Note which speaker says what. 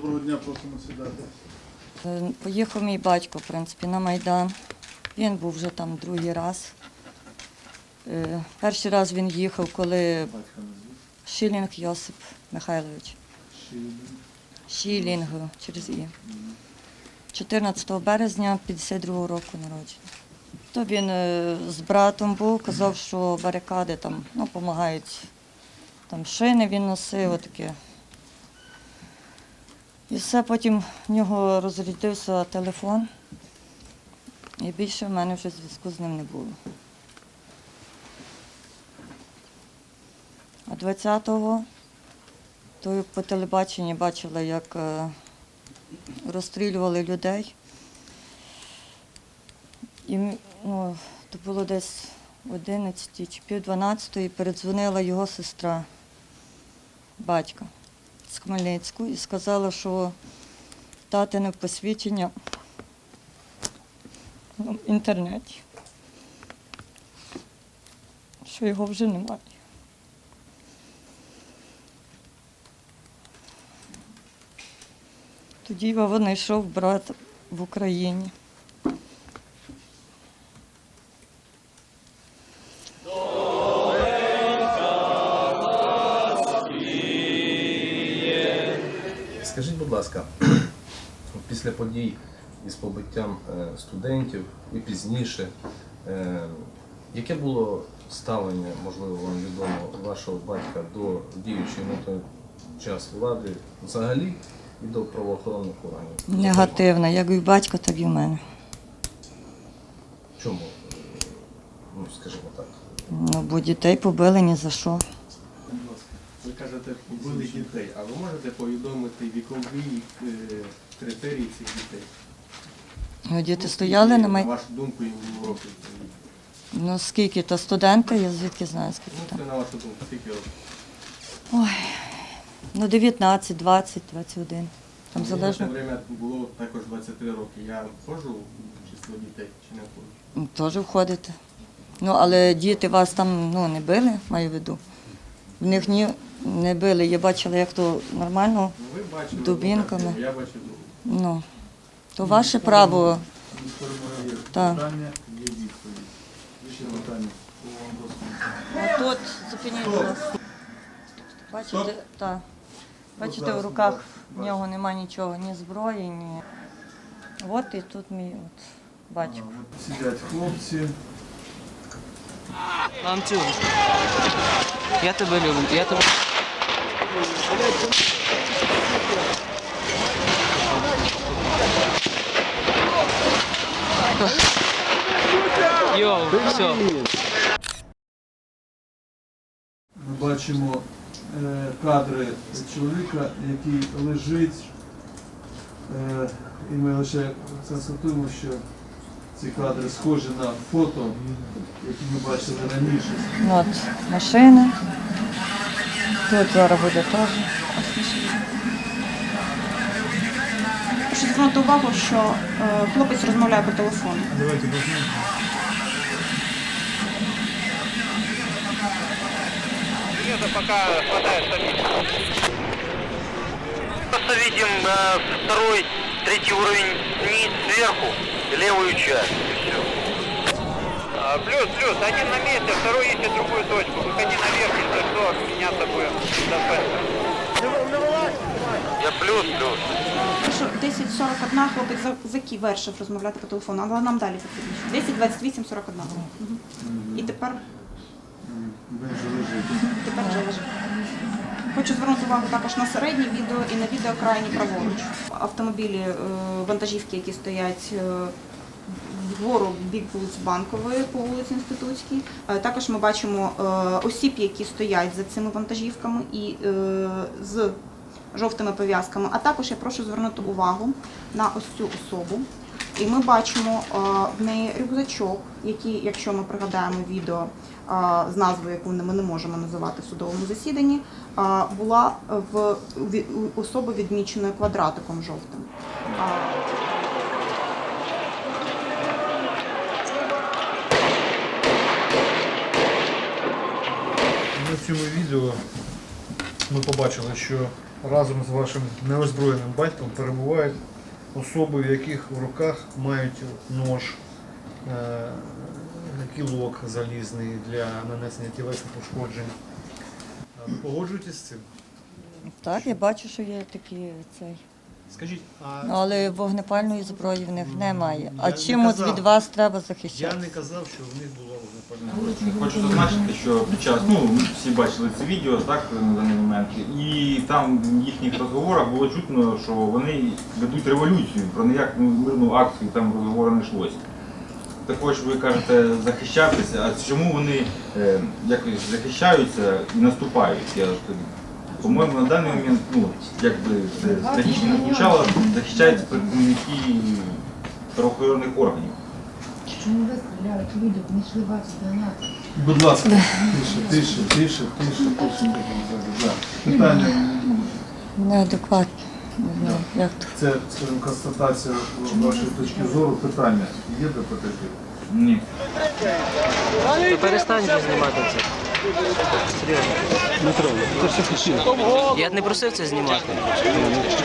Speaker 1: дня просимо сідати.
Speaker 2: Е, Поїхав мій батько, в принципі, на Майдан. Він був вже там другий раз. Е, Перший раз він їхав, коли. Шилінг Йосип Михайлович. Шілінг через І. 14 березня 52-го року народження. То він е, з братом був, казав, що барикади там ну, допомагають. Там шини він носив, таке. І все, потім в нього розрядився телефон. І більше в мене вже зв'язку з ним не було. А 20-го то по телебаченні бачила, як е, розстрілювали людей. І ну, то було десь 11 чи пів 12 передзвонила його сестра, батька з Хмельницьку, і сказала, що татине посвідчення в інтернеті, що його вже немає. Тоді вони йшов брат в Україні.
Speaker 3: Скажіть, будь ласка, після подій із побиттям е, студентів і пізніше, е, яке було ставлення, можливо, вам відомо, вашого батька до діючої на той час влади взагалі і до правоохоронних органів?
Speaker 2: Негативна, як і в батька, так і в мене.
Speaker 3: Чому? Ну, скажімо так.
Speaker 2: Ну, бо дітей побили ні за що.
Speaker 4: Ви кажете, побили дітей, а ви можете повідомити вікові е, критерії цих дітей?
Speaker 2: Ну, Діти стояли на май...
Speaker 4: На вашу думку, їм було років.
Speaker 2: Ну скільки то студенти, я звідки знаю, скільки
Speaker 4: Ну,
Speaker 2: там.
Speaker 4: це на вашу думку, скільки років?
Speaker 2: Ой, ну 19, 20, 21. Там
Speaker 4: Мені
Speaker 2: залежно.
Speaker 4: В те время було також 23 роки. Я входжу в число дітей чи не входжу?
Speaker 2: Ну, Теж входите. Ну, але діти вас там ну, не били, маю в виду. В них ні, не били. Я бачила, як то нормально.
Speaker 4: Ну, ви бачили.
Speaker 2: Дубінками.
Speaker 4: Я бачив другу.
Speaker 2: Ну, то ваше право.
Speaker 1: Інформує
Speaker 2: Так.
Speaker 1: питання, є відповідь. Ще питання.
Speaker 2: А тут зупиніть будь. Бачите, так. Бачите, в руках в нього немає нічого, ні зброї, ні. От і тут мій от батько.
Speaker 1: От Сидять хлопці.
Speaker 5: Антон, я тебе люблю. Я тебе. Йоу, все.
Speaker 1: Ми бачимо е, кадри чоловіка, який лежить. Е, і ми лише констатуємо, що ці кадри схожі на фото, які ми бачили раніше.
Speaker 2: От машина. Тут зараз буде теж.
Speaker 6: Прошу звернути увагу, що е, хлопець розмовляє по телефону.
Speaker 7: Это пока хватает Просто видим э, второй, третий уровень вниз, сверху, левую часть. Плюс, плюс, один на месте, второй ищет другую точку. Выходи наверх, если что, будем. до центра. Я плюс, плюс.
Speaker 6: Прошу 10.41 хлопець за- завершив розмовляти по телефону, але нам далі потрібно. 10.28.41. Мгм. І тепер, тепер вже лежить. Хочу звернути увагу також на середнє відео і на відео крайні праворуч. Автомобілі, е, вантажівки, які стоять е, вгору в бік вулиці Банкової по вулиці Інститутській. Е, Також ми бачимо е, осіб, які стоять за цими вантажівками і е, з жовтими пов'язками. А також я прошу звернути увагу на ось цю особу. І ми бачимо в неї рюкзачок, який, якщо ми пригадаємо відео з назвою, яку ми не можемо називати в судовому засіданні, була в особи відміченою квадратиком жовтим.
Speaker 1: На цьому відео
Speaker 8: ми побачили, що разом з вашим неозброєним батьком перебувають особи, в яких в руках мають нож, е, кілок залізний для нанесення тілесних ушкоджень. А погоджуєтесь з цим?
Speaker 2: Так, я бачу, що є такі цей.
Speaker 8: Скажіть, а
Speaker 2: Але вогнепальної зброї в них немає. А
Speaker 8: Я не
Speaker 2: чимось від вас треба захищати?
Speaker 8: я не казав, що в них зброя.
Speaker 9: Хочу зазначити, що під час, ну, ми всі бачили це відео так, на даний момент, і там в їхніх розговорах було чутно, що вони ведуть революцію, про ніяку мирну акцію там розговору не йшлося. Також ви кажете захищатися, а чому вони е, якось захищаються і наступають? Я, по-моєму, на даний момент, ну, якби це трагічно звучало, захищаються представники правоохоронних органів.
Speaker 10: Чому ви стріляли по людях, не йшли бачити гранати?
Speaker 1: Будь ласка, тише, тише, тише, тише, тише. Да. Питання.
Speaker 2: Неадекватно. Не як то.
Speaker 1: Це, скажімо, констатація вашої точки зору. Питання є до потерпілих?
Speaker 9: Ні.
Speaker 5: То перестань вже знімати це. Серйозно. Я не просив це знімати.